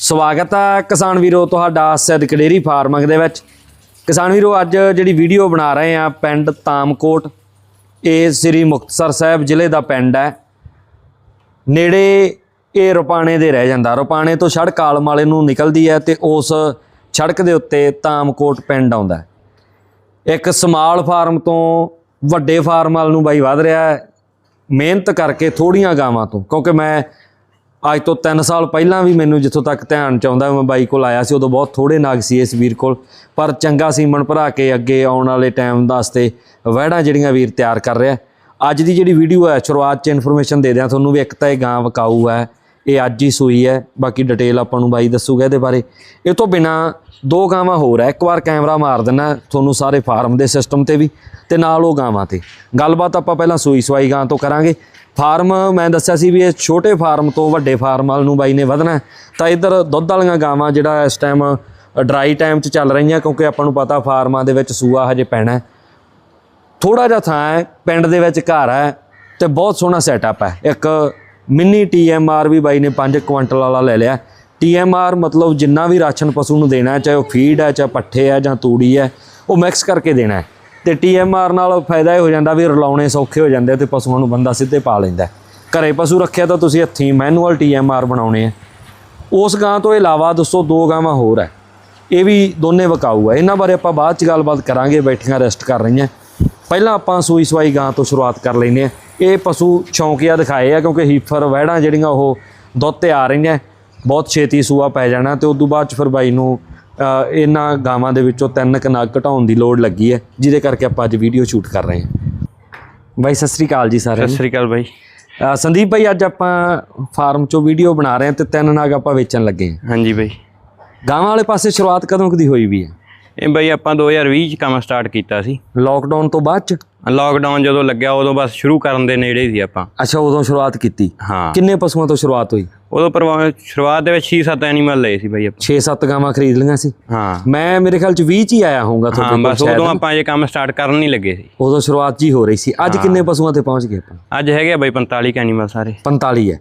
ਸਵਾਗਤ ਹੈ ਕਿਸਾਨ ਵੀਰੋ, ਤੁਹਾਡਾ ਸਿੱਧਕ ਡੇਰੀ ਫਾਰਮਿੰਗ ਦੇ ਵਿੱਚ। ਕਿਸਾਨ ਵੀਰੋ, ਅੱਜ ਜਿਹੜੀ ਵੀਡੀਓ ਬਣਾ ਰਹੇ ਆ ਪਿੰਡ ਤਾਮਕੋਟ, ਇਹ ਸ੍ਰੀ ਮੁਕਤਸਰ ਸਾਹਿਬ ਜ਼ਿਲ੍ਹੇ ਦਾ ਪਿੰਡ ਹੈ। ਨੇੜੇ ਇਹ ਰੁਪਾਣੇ ਦੇ ਰਹਿ ਜਾਂਦਾ। ਰੁਪਾਣੇ ਤੋਂ ਸੜਕ ਆਲਮ ਵਾਲੇ ਨੂੰ ਨਿਕਲਦੀ ਹੈ ਤੇ ਉਸ ਸੜਕ ਦੇ ਉੱਤੇ ਤਾਮਕੋਟ ਪਿੰਡ ਆਉਂਦਾ ਇੱਕ ਸਮਾਲ ਫਾਰਮ ਤੋਂ ਵੱਡੇ ਫਾਰਮ ਵੱਲ ਨੂੰ ਬਾਈ ਵਧ ਰਿਹਾ ਹੈ। ਮਿਹਨਤ ਕਰਕੇ ਥੋੜੀਆਂ ਗਾਵਾਂ ਤੋਂ, ਕਿਉਂਕਿ ਮੈਂ ਅੱਜ ਤੋਂ 3 ਸਾਲ ਪਹਿਲਾਂ ਵੀ ਮੈਨੂੰ ਜਿੱਥੋਂ ਤੱਕ ਧਿਆਨ ਚ ਆਉਂਦਾ, ਮੈਂ ਬਾਈ ਕੋਲ ਆਇਆ ਸੀ, ਉਦੋਂ ਬਹੁਤ ਥੋੜੇ ਨਾਗ ਸੀ ਇਸ ਵੀਰ ਕੋਲ, ਪਰ ਚੰਗਾ ਸੀਮਨ ਭਰਾ ਕੇ ਅੱਗੇ ਆਉਣ ਵਾਲੇ ਟਾਈਮ ਵਾਸਤੇ ਵਹਿੜਾਂ ਜਿਹੜੀਆਂ ਵੀਰ ਤਿਆਰ ਕਰ ਰਿਹਾ। ਅੱਜ ਦੀ ਜਿਹੜੀ ਵੀਡੀਓ ਹੈ, ਸ਼ੁਰੂਆਤ ਚ ਇਨਫੋਰਮੇਸ਼ਨ ਦੇ ਦਿਆਂ, ਤੁਹਾਨੂੰ ਵੀ ਇੱਕ ਤਾਂ ਇਹ ਗਾਂ ਵਕਾਊ ਹੈ। ਇਹ ਅੱਜ ਹੀ ਸੂਈ ਹੈ, ਬਾਕੀ ਡਿਟੇਲ ਆਪਾਂ ਨੂੰ ਬਾਈ ਦੱਸੂਗਾ ਇਹਦੇ ਬਾਰੇ। ਇਹ ਤੋਂ ਬਿਨਾ ਦੋ ਗਾਵਾਂ ਹੋਰ ਹੈ, ਇੱਕ ਵਾਰ ਕੈਮਰਾ ਮਾਰ ਦੇਣਾ ਤੁਹਾਨੂੰ ਸਾਰੇ ਫਾਰਮ ਦੇ ਸਿਸਟਮ ਤੇ ਵੀ, ਤੇ ਨਾਲ ਉਹ ਗਾਵਾਂ ਤੇ। ਗੱਲਬਾਤ ਆਪਾਂ ਪਹਿਲਾਂ ਸੂਈ ਸਵਾਈ ਗਾਂ ਤੋਂ ਕਰਾਂਗੇ। ਫਾਰਮ ਮੈਂ ਦੱਸਿਆ ਸੀ ਵੀ ਇਹ ਛੋਟੇ ਫਾਰਮ ਤੋਂ ਵੱਡੇ ਫਾਰਮ ਵੱਲ ਨੂੰ ਬਾਈ ਨੇ ਵਧਣਾ ਤਾਂ ਇੱਧਰ ਦੁੱਧ ਵਾਲੀਆਂ ਗਾਵਾਂ ਜਿਹੜਾ ਇਸ ਟਾਈਮ ਡਰਾਈ ਟਾਈਮ 'ਚ ਚੱਲ ਰਹੀਆਂ, ਕਿਉਂਕਿ ਆਪਾਂ ਨੂੰ ਪਤਾ ਫਾਰਮਾਂ ਦੇ ਵਿੱਚ ਸੂਆ ਹਜੇ ਪੈਣਾ ਹੈ। ਥੋੜਾ ਜਿਹਾ ਥਾਂ ਹੈ, ਪਿੰਡ ਦੇ ਵਿੱਚ ਘਰ ਹੈ, ਤੇ ਬਹੁਤ ਸੋਹਣਾ ਸੈਟਅਪ ਹੈ। ਇੱਕ ਮਿੰਨੀ ਟੀਐਮਆਰ ਵੀ ਬਾਈ ਨੇ 5 ਕੁਇੰਟਲ ਵਾਲਾ ਲੈ ਲਿਆ। ਟੀਐਮਆਰ ਮਤਲਬ ਜਿੰਨਾ ਵੀ ਰਾਸ਼ਨ ਪਸ਼ੂ ਨੂੰ ਦੇਣਾ ਹੈ, ਚਾਹੇ ਉਹ ਫੀਡ ਹੈ, ਚਾਹੇ ਪੱਠੇ ਹੈ, ਜਾਂ ਤੂੜੀ ਹੈ, ਉਹ ਮਿਕਸ ਕਰਕੇ ਦੇਣਾ ਹੈ। ਤੇ ਟੀਐਮਆਰ ਨਾਲ ਫਾਇਦਾ ਇਹ ਹੋ ਜਾਂਦਾ ਵੀ ਰਲਾਉਣੇ ਸੌਖੇ ਹੋ ਜਾਂਦੇ ਤੇ ਪਸ਼ੂਆਂ ਨੂੰ ਬੰਦਾ ਸਿੱਧੇ ਪਾ ਲੈਂਦਾ ਹੈ। ਘਰੇ ਪਸ਼ੂ ਰੱਖਿਆ ਤਾਂ ਤੁਸੀਂ ਹੱਥੀਂ ਮੈਨੂਅਲ ਟੀਐਮਆਰ ਬਣਾਉਣੇ ਆ। ਉਸ ਗਾਂ ਤੋਂ ਇਲਾਵਾ ਦੋਸਤੋ ਦੋ ਗਾਵਾਂ ਹੋਰ ਹੈ। ਇਹ ਵੀ ਦੋਨੇ ਵਕਾਊ ਹੈ। ਇਹਨਾਂ ਬਾਰੇ ਆਪਾਂ ਬਾਅਦ ਚ ਗੱਲਬਾਤ ਕਰਾਂਗੇ, ਬੈਠੀਆਂ ਰੈਸਟ ਕਰ ਰਹੀਆਂ। ਪਹਿਲਾਂ ਆਪਾਂ ਸੂਈ ਸਵਾਈ ਗਾਂ ਤੋਂ ਸ਼ੁਰੂਆਤ ਕਰ ਲੈਂਦੇ ਆ ਇਹ ਪਸ਼ੂ ਸ਼ੌਂਕੀਆ ਦਿਖਾਏ ਆ ਕਿਉਂਕਿ ਹੀਫਰ ਵਹਿੜਾਂ ਜਿਹੜੀਆਂ ਉਹ ਦੁੱਧ ਤੇ ਆ ਰਹੀਆਂ। ਬਹੁਤ ਛੇਤੀ ਸੂਆ ਪੈ ਜਾਣਾ ਤੇ ਉਦੋਂ ਬਾਅਦ ਚ ਫਿਰ ਬਾਈ ਨੂੰ ਇਹਨਾਂ ਗਾਵਾਂ ਦੇ ਵਿੱਚੋਂ ਤਿੰਨ ਕਨਾਗ ਘਟਾਉਣ ਦੀ ਲੋੜ ਲੱਗੀ ਹੈ ਜਿਹਦੇ ਕਰਕੇ ਆਪਾਂ ਅੱਜ ਵੀਡੀਓ ਸ਼ੂਟ ਕਰ ਰਹੇ ਹਾਂ। ਬਾਈ ਸਤਿ ਸ੍ਰੀ ਅਕਾਲ ਜੀ ਸਾਰਿਆਂ ਸਤਿ ਸ੍ਰੀ ਅਕਾਲ ਬਾਈ। ਸੰਦੀਪ ਭਾਈ ਅੱਜ ਆਪਾਂ ਫਾਰਮ ਚੋਂ ਵੀਡੀਓ ਬਣਾ ਰਹੇ ਹਾਂ ਤੇ ਤਿੰਨ ਨਾਗ ਆਪਾਂ ਵੇਚਣ ਲੱਗੇ ਹਾਂ। ਹਾਂਜੀ ਬਾਈ। ਗਾਵਾਂ ਵਾਲੇ ਪਾਸੇ ਸ਼ੁਰੂਆਤ ਕਦੋਂ ਕਦੀ ਹੋਈ ਵੀ ਹੈ? ਇਹ ਬਾਈ ਆਪਾਂ 2020 ਚ ਕੰਮ ਸਟਾਰਟ ਕੀਤਾ ਸੀ। ਲੋਕਡਾਊਨ ਤੋਂ ਬਾਅਦ ਚ? ਲਾਕਡਾਊਨ ਜਦੋਂ ਲੱਗਿਆ ਉਦੋਂ ਬਸ ਸ਼ੁਰੂ ਕਰਨ ਦੇ ਨੇੜੇ ਸੀ ਆਪਾਂ। ਅੱਛਾ ਉਦੋਂ ਸ਼ੁਰੂਆਤ ਕੀਤੀ। ਹਾਂ। ਕਿੰਨੇ ਪਸ਼ੂਆਂ ਤੋਂ ਸ਼ੁਰੂਆਤ ਹੋਈ? ਉਦੋਂ ਪਰਵਾ- ਸ਼ੁਰੂਆਤ ਦੇ ਵਿੱਚ 6-7 ਐਨੀਮਲ ਲਏ ਸੀ ਬਾਈ ਆਪਾਂ। 6-7 ਗਾਵਾਂ ਖਰੀਦ ਲਈਆਂ ਸੀ? ਹਾਂ। ਮੈਂ ਮੇਰੇ ਖਿਆਲ ਚ 20 ਚ ਹੀ ਆਇਆ ਹੋਊਗਾ ਤੁਹਾਡੇ ਕੋਲ ਬਸ ਉਦੋਂ ਆਪਾਂ ਇਹ ਕੰਮ ਸਟਾਰਟ ਕਰਨ ਨਹੀਂ ਲੱਗੇ ਸੀ। ਉਦੋਂ ਸ਼ੁਰੂਆਤ ਜੀ ਹੋ ਰਹੀ ਸੀ। ਅੱਜ ਕਿੰਨੇ ਪਸ਼ੂਆਂ ਤੇ ਪਹੁੰਚ ਗਏ ਆਪਾਂ? ਅੱਜ ਹੈਗੇ ਆ ਬਾਈ 45 ਐਨੀਮਲ ਸਾਰੇ। 45 ਹੈ।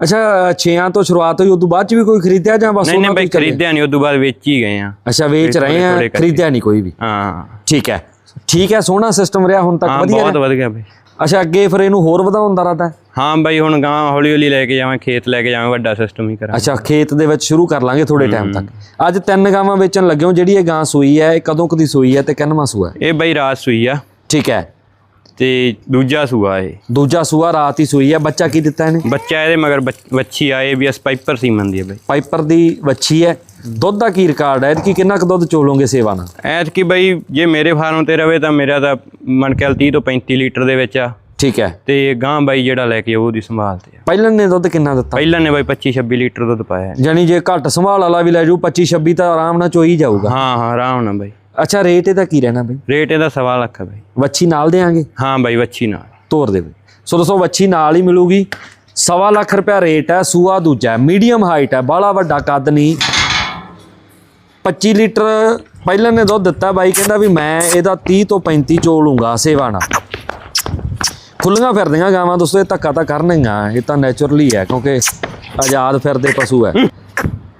ਅੱਛਾ 6ਾਂ ਤੋਂ ਸ਼ੁਰੂਆਤ ਹੋਈ ਉਦੋਂ ਬਾਅਦ ਚ ਵੀ ਕੋਈ ਖਰੀਦਿਆ ਜਾਂ ਬਸ ਨਹੀਂ ਨਹੀਂ ਬਾਈ ਹੀ? ਖਰੀਦਿਆ ਨਹੀਂ ਉਦੋਂ ਬਾਅਦ ਵੇਚ ਹੀ ਗਏ ਆ। ਅੱਛਾ ਵੇਚ ਰਹੇ ਆ। ਖਰੀਦਿਆ ਨਹੀਂ ਕੋਈ ਵੀ? ਹਾਂ। ਠੀਕ ਹੈ। ਠੀਕ ਹੈ ਸੋਹਣਾ ਸਿਸਟਮ ਰਿਹਾ ਹੁਣ ਤੱਕ ਹਾਂ ਵਧੀਆ ਬਹੁਤ ਰਿਹਾ? ਵਧ ਗਿਆ ਬਾਈ। ਅੱਛਾ ਅੱਗੇ ਫਿਰ ਇਹਨੂੰ ਹੋਰ ਵਧਾਉਣ ਦਾ ਇਰਾਦਾ ਹੈ? ਹਾਂ ਬਾਈ ਹੁਣ ਗਾਂ ਹੌਲੀ ਹੌਲੀ ਲੈ ਕੇ ਜਾਵਾਂ ਖੇਤ ਲੈ ਕੇ ਜਾਵਾਂ ਵੱਡਾ ਸਿਸਟਮ ਹੀ ਕਰਾਂ। ਅੱਛਾ ਖੇਤ ਦੇ ਵਿੱਚ ਸ਼ੁਰੂ ਕਰ ਲਾਂਗੇ ਥੋੜੇ ਟਾਈਮ ਤੱਕ। ਅੱਜ ਤਿੰਨ ਗਾਵਾਂ ਵੇਚਣ ਲੱਗਿਓ ਜਿਹੜੀ ਇਹ ਗਾਂ ਸੂਈ ਹੈ ਇਹ ਕਦੋਂ ਕਦੀ ਸੂਈ ਹੈ ਤੇ ਕਿੰਨਵਾਂ ਸੂਆ ਹੈ? ਇਹ ਬਾਈ ਰਾਤ ਸੂਈ ਆ। ਠੀਕ ਹੈ। ਤੇ ਦੂਜਾ ਸੂਆ ਇਹ। ਦੂਜਾ ਸੂਆ ਰਾਤ ਹੀ ਸੂਈ ਹੈ ਬੱਚਾ ਕੀ ਦਿੱਤਾ ਇਹਨੇ? ਬੱਚਾ ਇਹਦੇ ਮਗਰ ਵੱਛੀ ਆ ਏਬੀਐਸ ਪਾਈਪਰ ਸੀਮਨ ਦੀ ਹੈ ਬਾਈ। ਪਾਈਪਰ ਦੀ ਵੱਛੀ ਹੈ। ਦੁੱਧ ਦਾ ਕੀ ਰਿਕਾਰਡ ਹੈ? ਕਿ ਕਿੰਨਾ ਕੁ ਦੁੱਧ ਚੋਲੋਗੇ ਸੇਵਾ ਨਾਲ? ਐਤਕੀ ਬਈ ਜੇ ਮੇਰੇ ਫਾਰਮ ਤੇ ਰਵੇ ਤਾਂ ਮੇਰਾ ਤਾਂ ਮਨ ਕੇ 30 ਤੋਂ 35 ਲੀਟਰ ਦੇ ਵਿੱਚ ਆ। ਠੀਕ ਹੈ। ਤੇ ਗਾਂ ਬਾਈ ਜਿਹੜਾ ਲੈ ਕੇ ਉਹਦੀ ਸੰਭਾਲ ਤੇ ਆ। ਪਹਿਲਾਂ ਨੇ ਦੁੱਧ ਕਿੰਨਾ ਦਿੱਤਾ? ਪਹਿਲਾਂ ਨੇ ਬਾਈ 25 26 ਲੀਟਰ ਦੁੱਧ ਪਾਇਆ। ਜਾਨੀ ਜੇ ਘੱਟ ਸੰਭਾਲ ਵਾਲਾ ਵੀ ਲੈ ਜੂ 25 26 ਤਾਂ ਆਰਾਮ ਨਾਲ ਚੋਈ ਜਾਊਗਾ। ਹਾਂ ਹਾਂ ਆਰਾਮ ਨਾਲ ਬਾਈ। ਅੱਛਾ ਰੇਟ ਇਹਦਾ ਕੀ ਰਹਿਣਾ ਬਈ? ਰੇਟ ਇਹਦਾ ਸਵਾ ਲੱਖ ਹੈ ਬਾਈ। ਵੱਛੀ ਨਾਲ ਦੇਾਂਗੇ ਹਾਂ ਬਾਈ ਵੱਛੀ ਨਾਲ। ਤੋਰ ਦੇ ਬਈ। ਸੋ ਦੋਸਤੋ ਵੱਛੀ ਨਾਲ ਹੀ ਮਿਲੂਗੀ। ਸਵਾ ਲੱਖ ਰੁਪਿਆ ਰੇਟ ਹੈ ਸੂਆ ਦੂਜਾ ਮੀਡੀਅਮ ਹਾਈਟ ਹੈ ਬਾਹਲਾ ਵੱਡਾ ਕੱਦ ਨਹੀਂ। 25 ਲੀਟਰ ਪਹਿਲਾਂ ਨੇ ਦੁੱਧ ਦਿੱਤਾ ਬਾਈ ਕਹਿੰਦਾ ਵੀ ਮੈਂ ਇਹਦਾ 30 ਤੋਂ 35 ਚੋ ਲੂੰਗਾ ਸੇਵਾ ਨਾਲ। ਖੁੱਲੀਆਂ ਫਿਰਦੀਆਂ ਗਾਵਾਂ ਦੋਸਤੋ ਇਹ ਧੱਕਾ ਤਾਂ ਕਰਨਗੀਆਂ ਇਹ ਤਾਂ ਨੇਚਰਲੀ ਹੈ ਕਿਉਂਕਿ ਆਜ਼ਾਦ ਫਿਰਦੇ ਪਸ਼ੂ ਹੈ।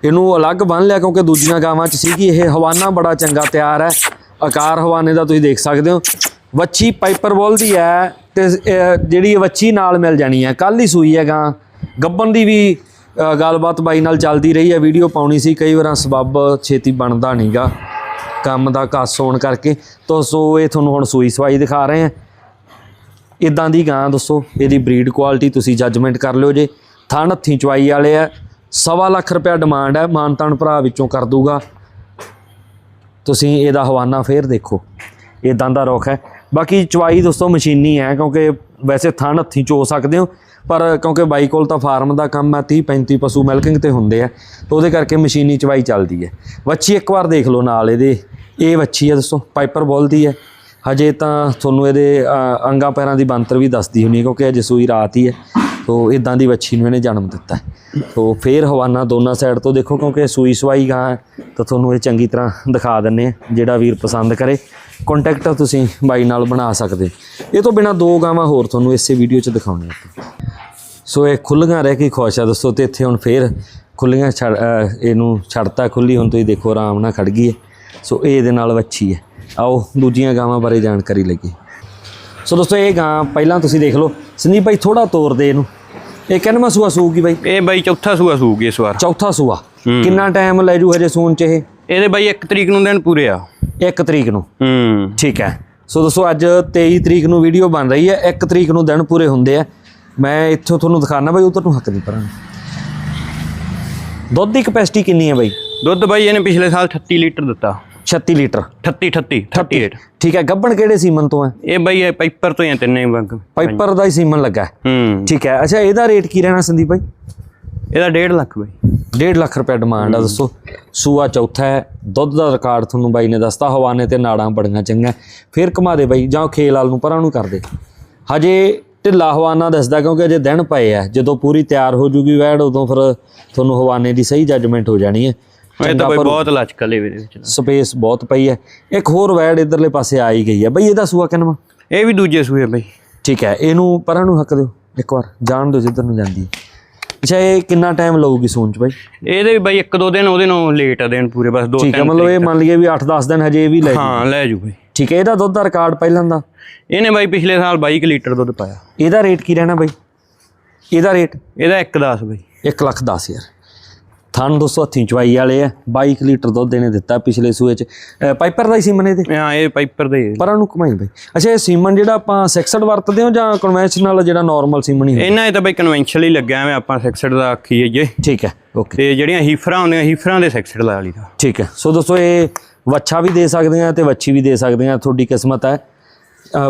ਇਹਨੂੰ ਅਲੱਗ ਬੰਨ ਲਿਆ ਕਿਉਂਕਿ ਦੂਜੀਆਂ ਗਾਵਾਂ 'ਚ ਸੀ ਕਿ ਇਹ ਹਵਾਨਾ ਬੜਾ ਚੰਗਾ ਤਿਆਰ ਹੈ। ਆਕਾਰ ਹਵਾਨੇ ਦਾ ਤੁਸੀਂ ਦੇਖ ਸਕਦੇ ਹੋ। ਵੱਛੀ ਪਾਈਪਰ ਬੋਲ ਦੀ ਹੈ ਤੇ ਜਿਹੜੀ ਵੱਛੀ ਨਾਲ ਮਿਲ ਜਾਣੀ ਹੈ। ਕੱਲ ਹੀ ਸੂਈ ਹੈ ਗਾਂ। ਗੱਬਨ ਦੀ ਵੀ ਗੱਲਬਾਤ ਬਾਈ ਨਾਲ ਚੱਲਦੀ ਰਹੀ ਹੈ। ਵੀਡੀਓ ਪਾਉਣੀ ਸੀ। ਕਈ ਵਾਰਾਂ ਸਬੱਬ ਛੇਤੀ ਬਣਦਾ ਨਹੀਂਗਾ ਕੰਮ ਦਾ ਕਾਸ ਹੋਣ ਕਰਕੇ। ਤੋਂ, ਸੋ ਇਹ ਤੁਹਾਨੂੰ ਹੁਣ ਸੂਈ ਸਵਾਈ ਦਿਖਾ ਰਹੇ ਹਾਂ। ਇਦਾਂ ਦੀ ਗਾਂ, ਦੱਸੋ। ਇਹਦੀ ਬਰੀਡ ਕੁਆਲਿਟੀ ਤੁਸੀਂ ਜੱਜਮੈਂਟ ਕਰ ਲਿਓ ਜੇ। ਥਣ ਹੱਥੀਂ ਚਵਾਈ ਵਾਲੇ ਆ। ਸਵਾ ਲੱਖ ਰੁਪਇਆ ਡਿਮਾਂਡ ਹੈ ਮਾਨਤਾਨ ਭਰਾ ਵਿੱਚੋਂ ਕਰ ਦੂਗਾ। ਤੁਸੀਂ ਇਹਦਾ ਹਵਾਨਾ ਫੇਰ ਦੇਖੋ। ਇਦਾਂ ਦਾ ਰੁੱਖ ਹੈ। ਬਾਕੀ ਚਵਾਈ ਦੋਸਤੋ ਮਸ਼ੀਨੀ ਹੈ ਕਿਉਂਕਿ ਵੈਸੇ ਥਣ ਹੱਥੀਂ ਚੋ ਸਕਦੇ ਹੋ ਪਰ ਕਿਉਂਕਿ ਬਾਈ ਕੋਲ ਤਾਂ ਫਾਰਮ ਦਾ ਕੰਮ ਹੈ 30 35 ਪਸ਼ੂ ਮਿਲਕਿੰਗ ਤੇ ਹੁੰਦੇ ਆ ਤਾਂ ਉਹਦੇ ਕਰਕੇ ਮਸ਼ੀਨੀ ਚਵਾਈ ਚੱਲਦੀ ਹੈ। ਵੱਛੀ ਇੱਕ ਵਾਰ ਦੇਖ ਲਓ ਨਾਲ ਇਹਦੇ। ਇਹ ਵੱਛੀ ਹੈ ਦੋਸਤੋ ਪਾਈਪਰ ਬੋਲਦੀ ਹੈ। ਹਜੇ ਤਾਂ ਤੁਹਾਨੂੰ ਇਹਦੇ ਅ, ਅੰਗਾਂ ਪੈਰਾਂ ਦੀ ਬੰਤਰ ਵੀ ਦੱਸਦੀ ਹੁੰਨੀ ਕਿਉਂਕਿ ਅਜੇ ਸੂਈ ਰਾਤ ਹੀ ਹੈ। ਸੋ ਇਦਾਂ ਦੀ ਵੱਛੀ ਨੂੰ ਇਹਨੇ ਜਨਮ ਦਿੱਤਾ ਸੋ ਤੋ ਫੇਰ ਹਵਾਨਾ ਦੋਨਾਂ ਸਾਈਡ ਤੋਂ ਦੇਖੋ ਕਿਉਂਕਿ ਸੂਈ ਸਵਾਈ ਗਾਂ ਹੈ, ਤਾਂ ਤੁਹਾਨੂੰ ਇਹ ਚੰਗੀ ਤਰ੍ਹਾਂ ਦਿਖਾ ਦਿੰਨੇ ਆ ਜਿਹੜਾ ਵੀਰ ਪਸੰਦ ਕਰੇ। ਕੰਟੈਕਟ ਤੁਸੀਂ ਬਾਈ ਨਾਲ ਬਣਾ ਸਕਦੇ ਇਹ ਤੋਂ ਬਿਨਾ ਦੋ ਗਾਵਾਂ ਹੋਰ ਤੁਹਾਨੂੰ ਇਸੇ ਵੀਡੀਓ 'ਚ ਦਿਖਾਉਣੇ ਆਪਾਂ ਸੋ ਇਹ ਖੁੱਲੀਆਂ ਰਹਿ ਕੇ ਖੁਸ਼ ਆ ਦੋਸਤੋ ਤੇ ਇੱਥੇ ਹੁਣ ਫੇਰ ਖੁੱਲੀਆਂ ਛੱਡ ਇਹਨੂੰ ਛੱਡਤਾ ਖੁੱਲੀ ਹੁਣ ਤੁਸੀਂ ਦੇਖੋ ਆਰਾਮ ਨਾਲ ਖੜ ਗਈ ਹੈ। ਸੋ ਇਹ ਇਹਦੇ ਨਾਲ ਵੱਛੀ ਹੈ। ਆਓ ਦੂਜੀਆਂ ਗਾਵਾਂ ਬਾਰੇ ਜਾਣਕਾਰੀ ਲਈਏ। ਸੋ ਦੋਸਤੋ, ਇਹ ਗਾਂ ਪਹਿਲਾਂ ਤੁਸੀਂ ਦੇਖ ਲਓ। ਸੰਦੀਪ ਭਾਈ ਥੋੜਾ ਤੋਰ ਦੇ ਇਹਨੂੰ। ਇਹ ਕਿੰਨਵਾਂ ਸੂਆ ਸੂਗੀ ਬਾਈ? ਇਹ ਬਾਈ ਚੌਥਾ ਸੂਆ ਸੂਗੀ ਇਸ ਵਾਰ। ਚੌਥਾ ਸੂਆ। ਕਿੰਨਾ ਟਾਈਮ ਲੈ ਜੂ ਹਜੇ ਸੂਣ ਚ ਇਹ? ਇਹਦੇ ਬਾਈ 1 ਤਰੀਕ ਨੂੰ ਦਿਨ ਪੂਰੇ ਆ। 1 ਤਰੀਕ ਨੂੰ। ਹੂੰ। ਠੀਕ ਹੈ। ਸੋ ਦੋਸਤੋ ਅੱਜ 23 ਤਰੀਕ ਨੂੰ ਵੀਡੀਓ ਬਣ ਰਹੀ ਹੈ। 1 ਤਰੀਕ ਨੂੰ ਦਿਨ ਪੂਰੇ ਹੁੰਦੇ ਆ। ਮੈਂ ਇੱਥੋਂ ਤੁਹਾਨੂੰ ਦਿਖਾਣਾ ਬਾਈ ਉਧਰ ਨੂੰ ਹੱਕ ਦੀ ਪਰਾਂ। ਦੁੱਧ ਦੀ ਕਪੈਸਿਟੀ ਕਿੰਨੀ ਹੈ ਬਾਈ? ਦੁੱਧ ਬਾਈ ਇਹਨੇ ਪਿਛਲੇ ਸਾਲ 38 ਲੀਟਰ ਦਿੱਤਾ। 36 ਲੀਟਰ। 38 38 38 ਠੀਕ ਹੈ ਗੱਬਣ ਕਿਹੜੇ ਸੀਮਨ ਤੋਂ ਹੈ? ਇਹ ਬਾਈ ਇਹ ਪਾਈਪਰ ਤੋਂ ਹੀ ਆ ਤਿੰਨੇ ਬੰਗ ਪਾਈਪਰ ਦਾ ਹੀ ਸੀਮਨ ਲੱਗਾ ਹੈ। ਹੂੰ। ਠੀਕ ਹੈ ਅੱਛਾ ਇਹਦਾ ਰੇਟ ਕੀ ਰਹਿਣਾ ਸੰਦੀਪ ਬਾਈ? ਇਹਦਾ 1.5 ਲੱਖ ਬਾਈ। 1.5 ਲੱਖ ਰੁਪਏ ਡਿਮਾਂਡ ਆ ਦੱਸੋ। ਸੂਆ ਚੌਥਾ ਹੈ ਦੁੱਧ ਦਾ ਰਿਕਾਰਡ ਤੁਹਾਨੂੰ ਬਾਈ ਨੇ ਦੱਸਤਾ ਹਵਾਨੇ ਤੇ ਨਾੜਾਂ ਬੜੀਆਂ ਚੰਗਾ ਫਿਰ ਘੁਮਾ ਦੇ ਬਾਈ ਜਾਂ ਖੇਲ ਵਾਲ ਨੂੰ ਪਰਾਂ ਨੂੰ ਕਰ ਦੇ। ਹਜੇ ਢਿੱਲਾ ਹਵਾਨਾ ਦੱਸਦਾ ਕਿਉਂਕਿ ਅਜੇ ਦਿਨ ਪਏ ਆ। ਜਦੋਂ ਪੂਰੀ ਤਿਆਰ ਹੋ ਜੂਗੀ ਵੈੜ ਉਦੋਂ ਫਿਰ ਤੁਹਾਨੂੰ ਹਵਾਨੇ ਦੀ ਸਹੀ ਜੱਜਮੈਂਟ ਹੋ ਜਾਣੀ ਹੈ। ਇਹ ਤਾਂ ਬਾਈ ਬਹੁਤ ਲਚਕਲੇ ਇਹਦੇ ਵਿੱਚ ਸਪੇਸ ਬਹੁਤ ਪਈ ਹੈ। ਇੱਕ ਹੋਰ ਵੈੜ ਇਧਰਲੇ ਪਾਸੇ ਆ ਹੀ ਗਈ ਹੈ। ਬਈ ਇਹਦਾ ਸੂਆ ਕਿੰਨਵਾ ਇਹ ਵੀ ਦੂਜੇ ਸੂਏ ਬਾਈ। ਠੀਕ ਹੈ ਇਹਨੂੰ ਪਰਾਂ ਨੂੰ ਹੱਕ ਦਿਓ ਇੱਕ ਵਾਰ। ਜਾਣ ਦਿਓ ਜਿੱਧਰ ਨੂੰ ਜਾਂਦੀ ਹੈ। ਅੱਛਾ ਇਹ ਕਿੰਨਾ ਟਾਈਮ ਲਊਗੀ ਸੂਣ ਚ ਬਾਈ? ਇਹਦੇ ਵੀ ਬਾਈ ਇੱਕ ਦੋ ਦਿਨ ਉਹਦੇ ਨੂੰ ਲੇਟ ਆ ਦੇਣ ਪੂਰੇ ਬਸ ਦੋ ਠੀਕ ਹੈ ਤਿੰਨ ਮਤਲਬ ਇਹ ਮੰਨ ਲਈਏ ਵੀ 8-10 ਦਿਨ ਹਜੇ ਇਹ ਵੀ ਲੈ ਹਾਂ ਲੈ ਜੂ ਬਾਈ। ਠੀਕ ਹੈ ਇਹਦਾ ਦੁੱਧ ਦਾ ਰਿਕਾਰਡ ਪਹਿਲਾਂ ਦਾ? ਇਹਨੇ ਬਾਈ ਪਿਛਲੇ ਸਾਲ 22 ਕੁ ਲੀਟਰ ਦੁੱਧ ਪਾਇਆ। ਇਹਦਾ ਰੇਟ ਕੀ ਰਹਿਣਾ ਬਾਈ? ਇਹਦਾ ਰੇਟ ਇਹਦਾ 1.10 ਬਾਈ। 1 ਲੱਖ 10 ਹਜ਼ਾਰ। ਥਣ 200 ਹੱਥੀਂ ਚਵਾਈ ਵਾਲੇ ਆ 22 ਲੀਟਰ ਦੁੱਧ ਇਹਨੇ ਦਿੱਤਾ ਪਿਛਲੇ ਸੂਏ ਚ। ਪਾਈਪਰ ਦਾ ਹੀ ਸੀਮਨ ਇਹਦੇ? ਹਾਂ ਇਹ ਪਾਈਪਰ ਦੇ। ਪਰਾਂ ਨੂੰ ਘੁਮਾਈ ਬਾਈ। ਅੱਛਾ ਇਹ ਸੀਮਨ ਜਿਹੜਾ ਆਪਾਂ ਸੈਕਸਡ ਵਰਤਦੇ ਹਾਂ ਜਾਂ ਕਨਵੈਨਸ਼ਨਲ ਜਿਹੜਾ ਨਾਰਮਲ ਸੀਮਨ ਹੀ ਹੁੰਦਾ? ਇਹਨਾਂ ਇਹ ਤਾਂ ਬਾਈ ਕਨਵੈਨਸ਼ਨਲ ਹੀ ਲੱਗਿਆ ਐਵੇਂ ਆਪਾਂ ਸੈਕਸਡ ਦਾ ਆਖੀਏ ਜੇ। ਠੀਕ ਹੈ ਓਕੇ। ਤੇ ਜਿਹੜੀਆਂ ਹੀਫਰਾਂ ਹੁੰਦੀਆਂ ਹੀਫਰਾਂ ਦੇ ਸੈਕਸਡ ਲਾ ਲਈਦਾ। ਠੀਕ ਹੈ। ਸੋ ਦੋਸਤੋ ਇਹ ਵੱਛਾ ਵੀ ਦੇ ਸਕਦੇ ਆ ਤੇ ਵੱਛੀ ਵੀ ਦੇ ਸਕਦੇ ਆ ਤੁਹਾਡੀ ਕਿਸਮਤ ਹੈ।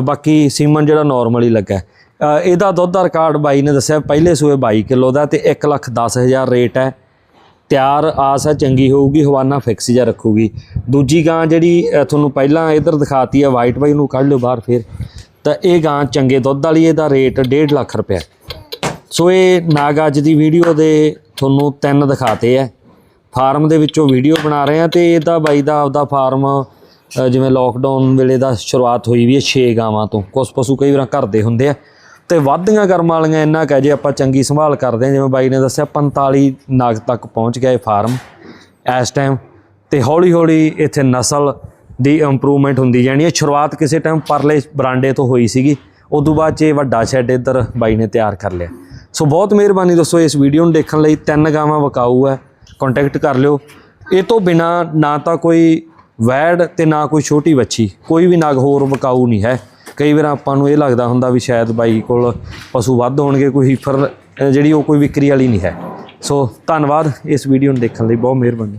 ਬਾਕੀ ਸੀਮਨ ਜਿਹੜਾ ਨਾਰਮਲ ਹੀ ਲੱਗਾ ਹੈ। ਇਹਦਾ ਦੁੱਧ ਦਾ ਰਿਕਾਰਡ ਬਾਈ ਨੇ ਦੱਸਿਆ ਪਹਿਲੇ ਸੂਏ 22 ਕਿਲੋ ਦਾ ਤੇ 1 ਲੱਖ 10 ਹਜ਼ਾਰ ਰੇਟ ਹੈ। ਤਿਆਰ ਆਸ ਹੈ ਚੰਗੀ ਹੋਊਗੀ, ਹਵਾਨਾ ਫਿਕਸ ਜਿਹਾ ਰੱਖੂਗੀ। ਦੂਜੀ ਗਾਂ ਜਿਹੜੀ ਤੁਹਾਨੂੰ ਪਹਿਲਾਂ ਇਧਰ ਦਿਖਾਤੀ ਹੈ ਵਾਈਟ ਬਾਈ ਨੂੰ ਕੱਢ ਲਿਓ ਬਾਹਰ ਫੇਰ। ਤਾਂ ਇਹ ਗਾਂ ਚੰਗੇ ਦੁੱਧ ਵਾਲੀ, ਇਹਦਾ ਰੇਟ 1.5 ਲੱਖ ਰੁਪਏ ਸੋ ਇਹ ਨਾਗ ਅੱਜ ਦੀ ਵੀਡੀਓ ਦੇ ਤੁਹਾਨੂੰ ਤਿੰਨ ਦਿਖਾਤੇ ਹੈ ਫਾਰਮ ਦੇ ਵਿੱਚੋਂ ਵੀਡੀਓ ਬਣਾ ਰਹੇ ਆ ਤੇ ਇਹਦਾ ਬਾਈ ਦਾ ਆਪਦਾ ਫਾਰਮ ਜਿਵੇਂ ਲੋਕਡਾਊਨ ਵੇਲੇ ਦਾ ਸ਼ੁਰੂਆਤ ਹੋਈ ਵੀ ਹੈ 6 ਗਾਵਾਂ ਤੋਂ। ਕੁਝ ਪਸ਼ੂ ਕਈ ਵਾਰ ਘਰ ਦੇ ਹੁੰਦੇ ਆ। ਤੇ ਵਾਧੀਆਂ ਕਰਮ ਵਾਲੀਆਂ ਇੰਨਾ ਕਹਿ ਜੇ ਆਪਾਂ ਚੰਗੀ ਸੰਭਾਲ ਕਰਦੇ ਹਾਂ, ਜਿਵੇਂ ਬਾਈ ਨੇ ਦੱਸਿਆ 45 ਨਾਗ ਤੱਕ ਪਹੁੰਚ ਗਿਆ ਇਹ ਫਾਰਮ ਇਸ ਟਾਈਮ ਤੇ ਹੌਲੀ ਹੌਲੀ ਇੱਥੇ ਨਸਲ ਦੀ ਇੰਪਰੂਵਮੈਂਟ ਹੁੰਦੀ ਜਾਣੀ ਹੈ। ਸ਼ੁਰੂਆਤ ਕਿਸੇ ਟਾਈਮ ਪਰਲੇ ਬਰਾਂਡੇ ਤੋਂ ਹੋਈ ਸੀਗੀ, ਉਦੋਂ ਬਾਅਦ 'ਚ ਇਹ ਵੱਡਾ ਸ਼ੈੱਡ ਇੱਧਰ ਬਾਈ ਨੇ ਤਿਆਰ ਕਰ ਲਿਆ। ਸੋ ਬਹੁਤ ਮਿਹਰਬਾਨੀ ਦੋਸਤੋ ਇਸ ਵੀਡੀਓ ਨੂੰ ਦੇਖਣ ਲਈ, ਤਿੰਨ ਗਾਵਾਂ ਵਿਕਾਊ ਹੈ ਕੰਟੈਕਟ ਕਰ ਲਿਓ। ਇਹ ਤੋਂ ਬਿਨਾ ਨਾ ਤਾਂ ਕੋਈ ਵੈੜ ਤੇ ਨਾ ਕੋਈ ਛੋਟੀ ਬੱਚੀ ਕੋਈ ਵੀ ਨਾਗ ਹੋਰ ਵਿਕਾਊ ਨਹੀਂ ਹੈ। ਕਈ ਵਾਰ ਆਪਾਂ ਨੂੰ ਇਹ ਲੱਗਦਾ ਹੁੰਦਾ ਵੀ ਸ਼ਾਇਦ ਬਾਈ ਕੋਲ ਪਸ਼ੂ ਵੱਧ ਹੋਣਗੇ, ਕੋਈ ਹੀਫਰ ਜਿਹੜੀ ਉਹ ਕੋਈ ਵਿਕਰੀ ਵਾਲੀ ਨਹੀਂ ਹੈ। ਸੋ ਧੰਨਵਾਦ ਇਸ ਵੀਡੀਓ ਨੂੰ ਦੇਖਣ ਲਈ, ਬਹੁਤ ਮਿਹਰਬਾਨੀ।